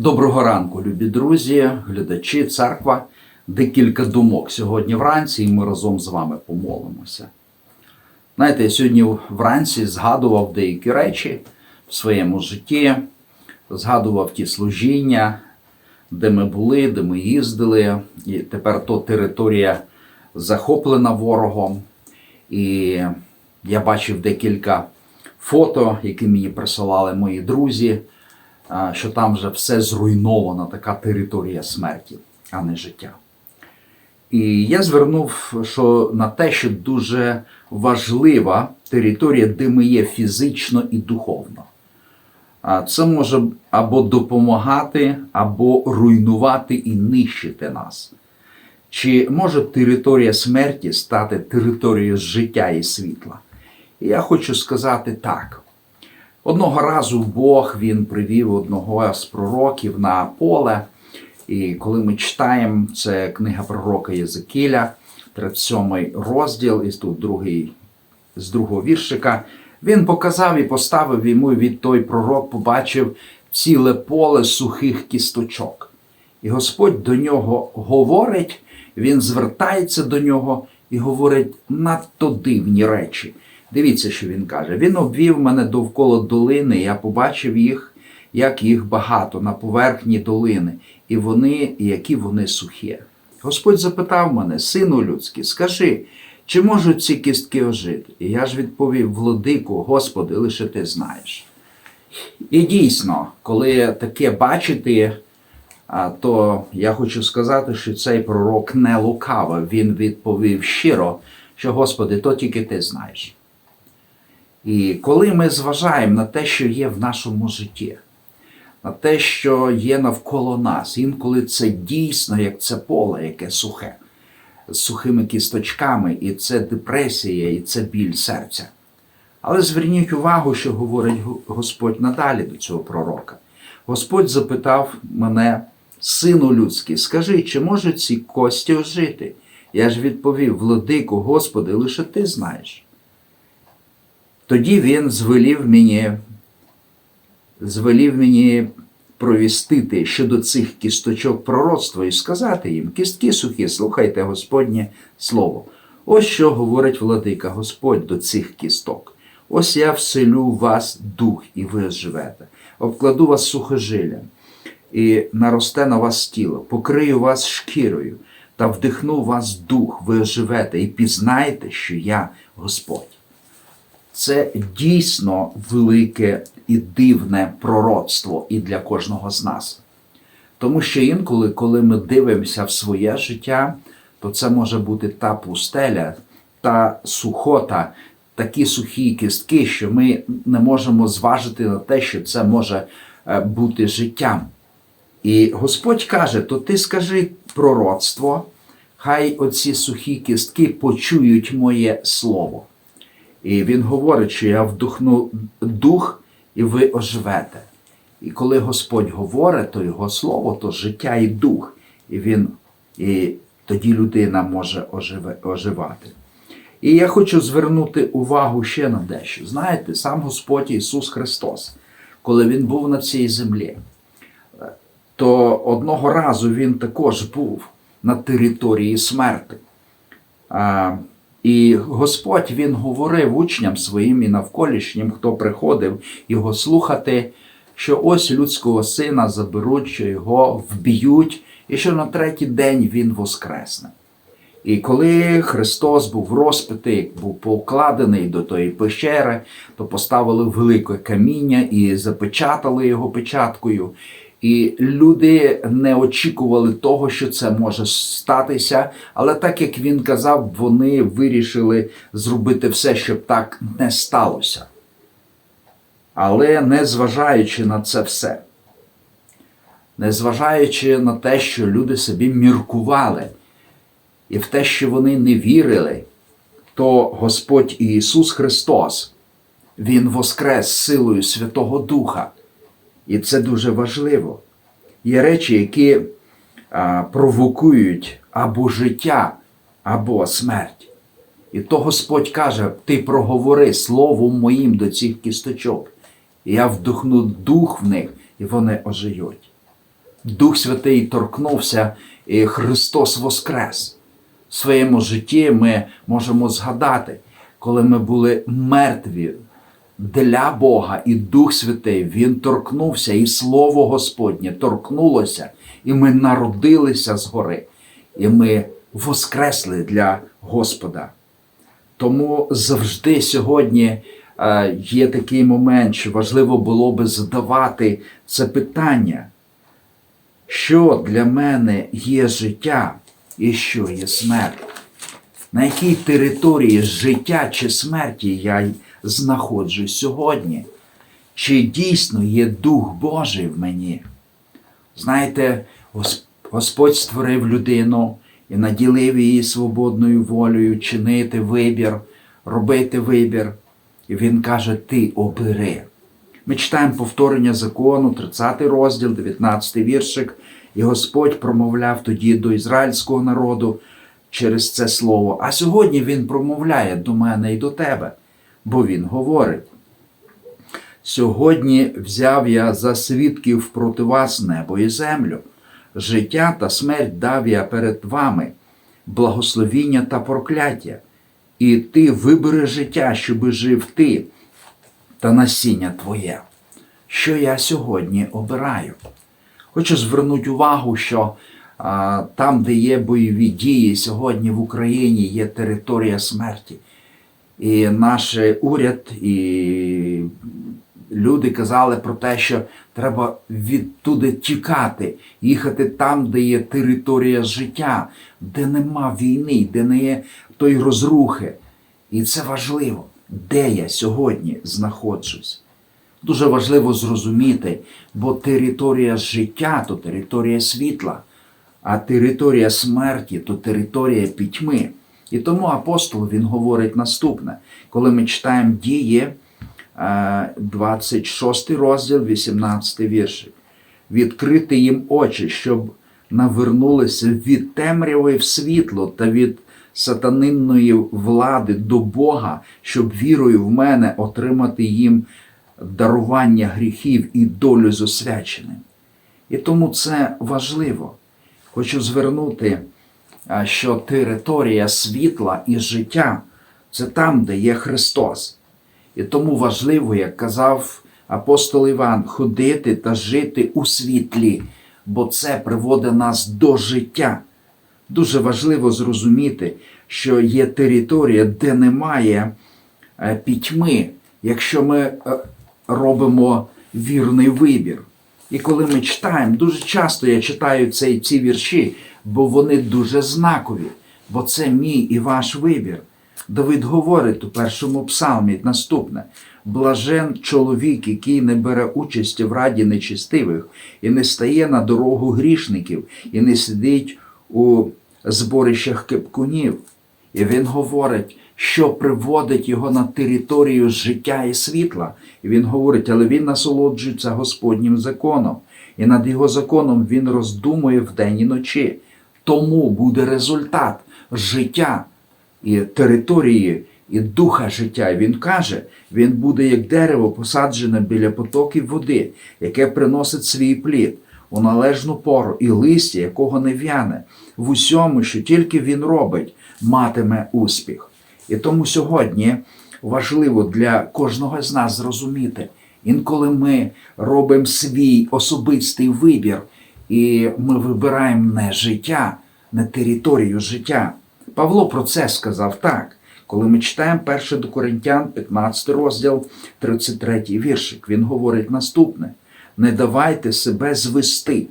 Доброго ранку, любі друзі, глядачі, церква. Декілька думок сьогодні вранці, і ми разом з вами помолимося. Знаєте, я сьогодні вранці згадував деякі речі в своєму житті, згадував ті служіння, де ми були, де ми їздили. І тепер то територія захоплена ворогом. І я бачив декілька фото, які мені присилали мої друзі, що там вже все зруйновано, така територія смерті, а не життя. І я звернув що на те, що дуже важлива територія, де ми є фізично і духовно. Це може або допомагати, або руйнувати і нищити нас. Чи може територія смерті стати територією життя і світла? І я хочу сказати так. Одного разу Бог він привів одного з пророків на поле. І коли ми читаємо, це книга пророка Єзекіля, 37 розділ, і тут другий, з другого віршика, він показав і поставив йому від той пророк, побачив ціле поле сухих кісточок. І Господь до нього говорить, він звертається до нього і говорить надто дивні речі. Дивіться, що він каже. Він обвів мене довкола долини, я побачив їх, як їх багато на поверхні долини, і вони, і які вони сухі. Господь запитав мене, сину людський, скажи, чи можуть ці кістки ожити? І я ж відповів: Владику, Господи, лише ти знаєш. І дійсно, коли таке бачити, то я хочу сказати, що цей пророк не лукавий. Він відповів щиро, що Господи, то тільки ти знаєш. І коли ми зважаємо на те, що є в нашому житті, на те, що є навколо нас, інколи це дійсно як це поле, яке сухе, з сухими кісточками, і це депресія, і це біль серця. Але зверніть увагу, що говорить Господь надалі до цього пророка. Господь запитав мене, сину людський, скажи, чи можуть ці кості ожити? Я ж відповів, владику, Господи, лише ти знаєш. Тоді він звелів мені, звелів мені провістити щодо цих кісточок пророцтва і сказати їм: кістки сухі, слухайте Господнє Слово. Ось що говорить владика Господь до цих кісток. Ось я вселю в вас дух, і ви живете, обкладу вас сухожилям, і наросте на вас тіло, покрию вас шкірою та вдихну вас дух, ви живете, і пізнаєте, що я Господь це дійсно велике і дивне пророцтво і для кожного з нас. Тому що інколи, коли ми дивимося в своє життя, то це може бути та пустеля, та сухота, такі сухі кістки, що ми не можемо зважити на те, що це може е, бути життям. І Господь каже: то ти скажи пророцтво, хай оці сухі кістки почують моє слово. І він говорить, що я вдухну дух, і ви оживете. І коли Господь говорить, то його слово, то життя і дух, і він, і тоді людина може оживати. І я хочу звернути увагу ще на дещо. Знаєте, сам Господь Ісус Христос, коли Він був на цій землі, то одного разу Він також був на території смерти. І Господь Він говорив учням своїм і навколишнім, хто приходив його слухати, що ось людського сина заберуть, що його вб'ють, і що на третій день Він воскресне. І коли Христос був в розпити, був покладений до тої пещери, то поставили велике каміння і запечатали його печаткою. І люди не очікували того, що це може статися. Але так як він казав, вони вирішили зробити все, щоб так не сталося. Але не зважаючи на це все, незважаючи на те, що люди собі міркували, і в те, що вони не вірили, то Господь Ісус Христос, Він воскрес силою Святого Духа. І це дуже важливо. Є речі, які а, провокують або життя, або смерть. І то Господь каже: Ти проговори словом моїм до цих кісточок, і я вдохну дух в них, і вони ожиють. Дух Святий торкнувся і Христос Воскрес. В своєму житті ми можемо згадати, коли ми були мертві для Бога і Дух Святий, Він торкнувся, і Слово Господнє торкнулося, і ми народилися згори, і ми воскресли для Господа. Тому завжди сьогодні е, є такий момент, що важливо було би задавати це питання, що для мене є життя і що є смерть? На якій території життя чи смерті я знаходжусь сьогодні? Чи дійсно є Дух Божий в мені? Знаєте, Господь створив людину і наділив її свободною волею чинити вибір, робити вибір. І він каже: Ти обери. Ми читаємо повторення закону, 30 розділ, 19 віршик, і Господь промовляв тоді до ізраїльського народу через це слово. А сьогодні Він промовляє до мене і до тебе, бо Він говорить. Сьогодні взяв я за свідків проти вас небо і землю. Життя та смерть дав я перед вами, благословіння та прокляття. І ти вибери життя, щоби жив ти та насіння твоє. Що я сьогодні обираю? Хочу звернути увагу, що а, там, де є бойові дії, сьогодні в Україні є територія смерті. І наш уряд і люди казали про те, що треба відтуди тікати, їхати там, де є територія життя, де нема війни, де не є тої розрухи. І це важливо, де я сьогодні знаходжусь. Дуже важливо зрозуміти, бо територія життя то територія світла, а територія смерті то територія пітьми. І тому апостол він говорить наступне, коли ми читаємо дії, е, 26 розділ, 18 віршик. Відкрити їм очі, щоб навернулися від темряви в світло та від сатанинної влади до Бога, щоб вірою в мене отримати їм дарування гріхів і долю з освяченим. І тому це важливо. Хочу звернути, що територія світла і життя це там, де є Христос. І тому важливо, як казав апостол Іван, ходити та жити у світлі, бо це приводить нас до життя. Дуже важливо зрозуміти, що є територія, де немає е, пітьми, якщо ми е, робимо вірний вибір. І коли ми читаємо, дуже часто я читаю цей, ці вірші, бо вони дуже знакові, бо це мій і ваш вибір. Давид говорить у першому псалмі наступне: блажен чоловік, який не бере участі в раді нечистивих, і не стає на дорогу грішників, і не сидить у зборищах кипкунів. І він говорить, що приводить його на територію життя і світла. І він говорить, але він насолоджується Господнім законом, і над його законом він роздумує вдень і ночі. Тому буде результат життя і території, і духа життя. Він каже, він буде як дерево, посаджене біля потоків води, яке приносить свій плід у належну пору, і листя, якого не в'яне, в усьому, що тільки він робить, матиме успіх. І тому сьогодні важливо для кожного з нас зрозуміти, інколи ми робимо свій особистий вибір, і ми вибираємо не життя, не територію життя. Павло про це сказав так. Коли ми читаємо 1 до Коринтян, 15 розділ, 33 віршик, він говорить наступне: не давайте себе звести.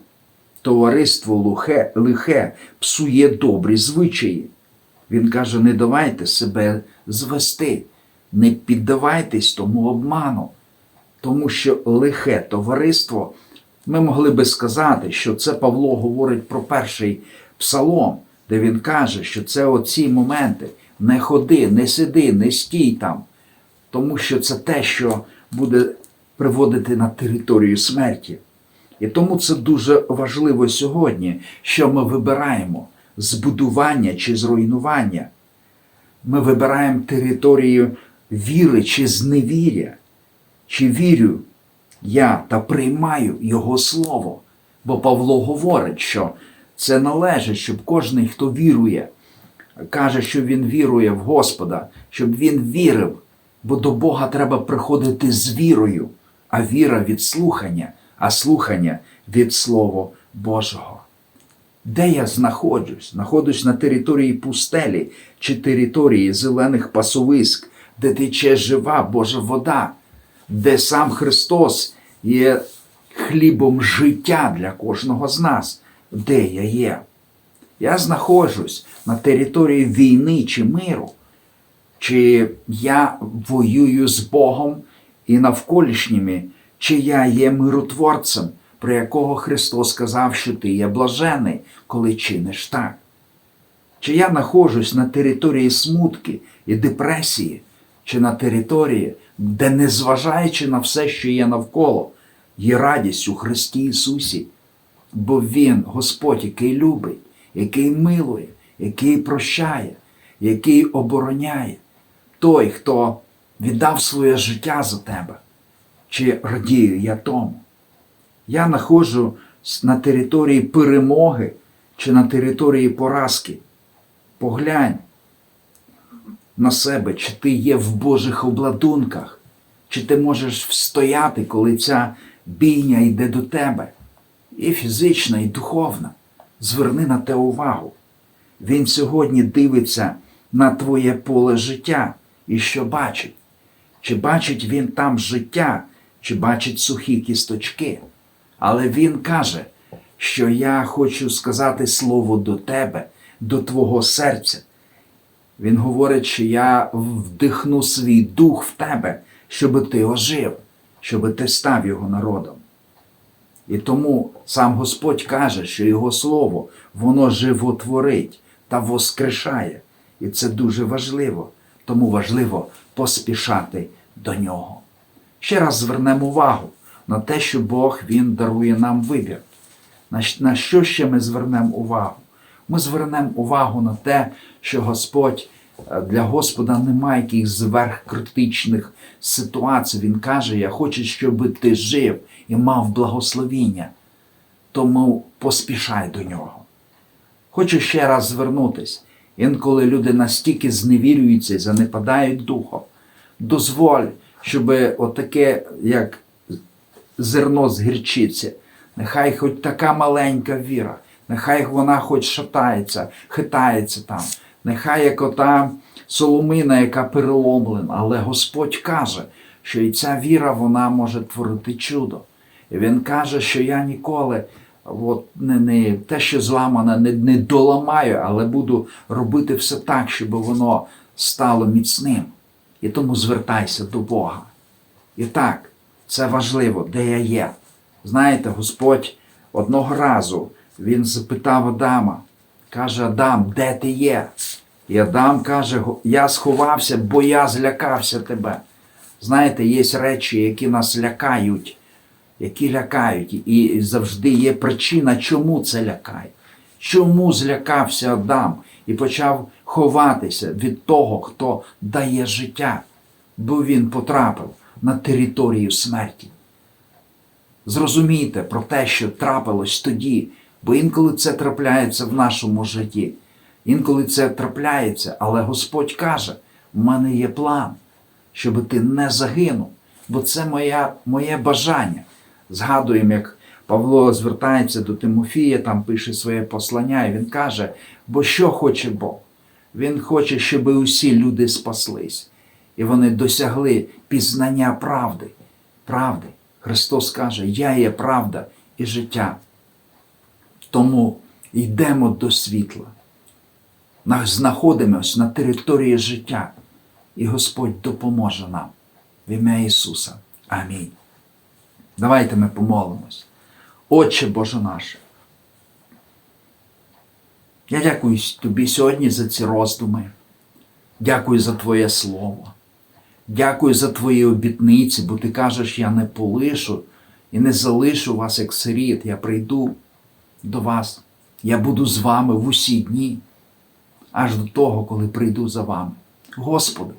Товариство лухе, лихе псує добрі звичаї. Він каже: не давайте себе звести, не піддавайтесь тому обману, тому що лихе товариство, ми могли би сказати, що це Павло говорить про перший псалом, де він каже, що це оці моменти. Не ходи, не сиди, не стій там, тому що це те, що буде приводити на територію смерті. І тому це дуже важливо сьогодні, що ми вибираємо збудування чи зруйнування. Ми вибираємо територію віри чи зневіря, чи вірю я та приймаю Його Слово, Бо Павло говорить, що це належить, щоб кожен, хто вірує, каже, що він вірує в Господа, щоб він вірив, бо до Бога треба приходити з вірою, а віра від слухання, а слухання від Слова Божого. Де я знаходжусь? Знаходжусь на території пустелі чи території зелених пасовиськ, де тече жива Божа вода, де сам Христос є хлібом життя для кожного з нас. Де я є? Я знаходжусь на території війни чи миру, чи я воюю з Богом і навколишніми, чи я є миротворцем, про якого Христос сказав, що ти є блажений, коли чиниш так. Чи я знаходжусь на території смутки і депресії, чи на території, де, незважаючи на все, що є навколо, є радість у Христі Ісусі, бо Він, Господь, який любить, який милує, який прощає, який обороняє, той, хто віддав своє життя за тебе, чи радію я тому. Я знаходжу на території перемоги чи на території поразки. Поглянь на себе, чи ти є в Божих обладунках, чи ти можеш встояти, коли ця бійня йде до тебе. І фізична, і духовна. Зверни на те увагу. Він сьогодні дивиться на твоє поле життя і що бачить? Чи бачить він там життя, чи бачить сухі кісточки? Але він каже, що я хочу сказати слово до тебе, до твого серця. Він говорить, що я вдихну свій дух в тебе, щоб ти ожив, щоб ти став його народом. І тому сам Господь каже, що Його Слово, воно животворить та воскрешає. І це дуже важливо, тому важливо поспішати до нього. Ще раз звернемо увагу на те, що Бог Він дарує нам вибір. На, що ще ми звернемо увагу? Ми звернемо увагу на те, що Господь е, для Господа немає якихось зверхкритичних ситуацій. Він каже: Я хочу, щоб ти жив і мав благословіння. Тому поспішай до нього. Хочу ще раз звернутись. Інколи люди настільки зневірюються і занепадають духом. Дозволь, щоб отаке, як зерно з гірчиці, нехай хоч така маленька віра, нехай вона хоч шатається, хитається там, нехай як ота соломина, яка переломлена, але Господь каже, що і ця віра вона може творити чудо. І Він каже, що я ніколи от, не, не, те, що зламане, не, не доламаю, але буду робити все так, щоб воно стало міцним. І тому звертайся до Бога. І так, це важливо, де я є. Знаєте, Господь одного разу він запитав Адама, каже: Адам, де ти є? І Адам каже, я сховався, бо я злякався тебе. Знаєте, є речі, які нас лякають, які лякають, і завжди є причина, чому це лякає. Чому злякався Адам і почав ховатися від того, хто дає життя, бо він потрапив на територію смерті. Зрозумійте про те, що трапилось тоді, бо інколи це трапляється в нашому житті. Інколи це трапляється, але Господь каже: у мене є план, щоб ти не загинув, бо це моя, моє бажання. Згадуємо, як Павло звертається до Тимофія, там пише своє послання, і він каже: бо що хоче Бог? Він хоче, щоб усі люди спаслись, і вони досягли пізнання правди. Правди. Христос каже, Я є правда і життя. Тому йдемо до світла. Знаходимося на території життя, і Господь допоможе нам в ім'я Ісуса. Амінь. Давайте ми помолимось. Отче Боже наш. Я дякую тобі сьогодні за ці роздуми. Дякую за Твоє Слово. Дякую за Твої обітниці, бо ти кажеш, я не полишу і не залишу вас як сиріт. Я прийду до вас. Я буду з вами в усі дні, аж до того, коли прийду за вами. Господи,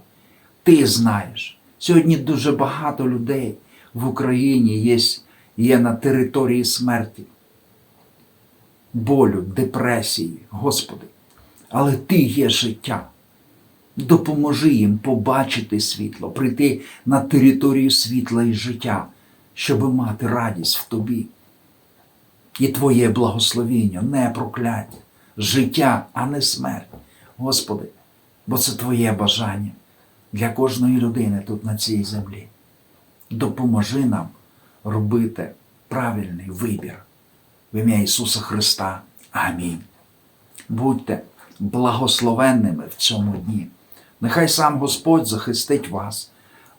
Ти знаєш, сьогодні дуже багато людей в Україні є, є на території смерті. болю, депресії, Господи. Але Ти є життя. Допоможи їм побачити світло, прийти на територію світла і життя, щоб мати радість в тобі. І Твоє благословіння, не прокляття, життя, а не смерть. Господи, бо це Твоє бажання для кожної людини тут на цій землі. Допоможи нам робити правильний вибір. В ім'я Ісуса Христа. Амінь. Будьте благословенними в цьому дні. Нехай сам Господь захистить вас,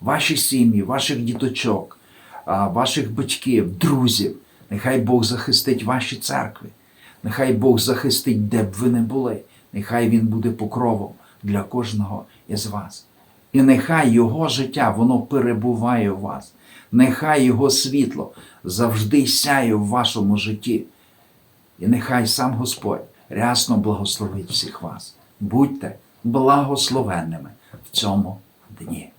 ваші сім'ї, ваших діточок, ваших батьків, друзів. Нехай Бог захистить ваші церкви. Нехай Бог захистить, де б ви не були. Нехай Він буде покровом для кожного із вас. І нехай Його життя, воно перебуває у вас. Нехай Його світло завжди сяє в вашому житті. І нехай сам Господь рясно благословить всіх вас. Будьте благословенними в цьому дні.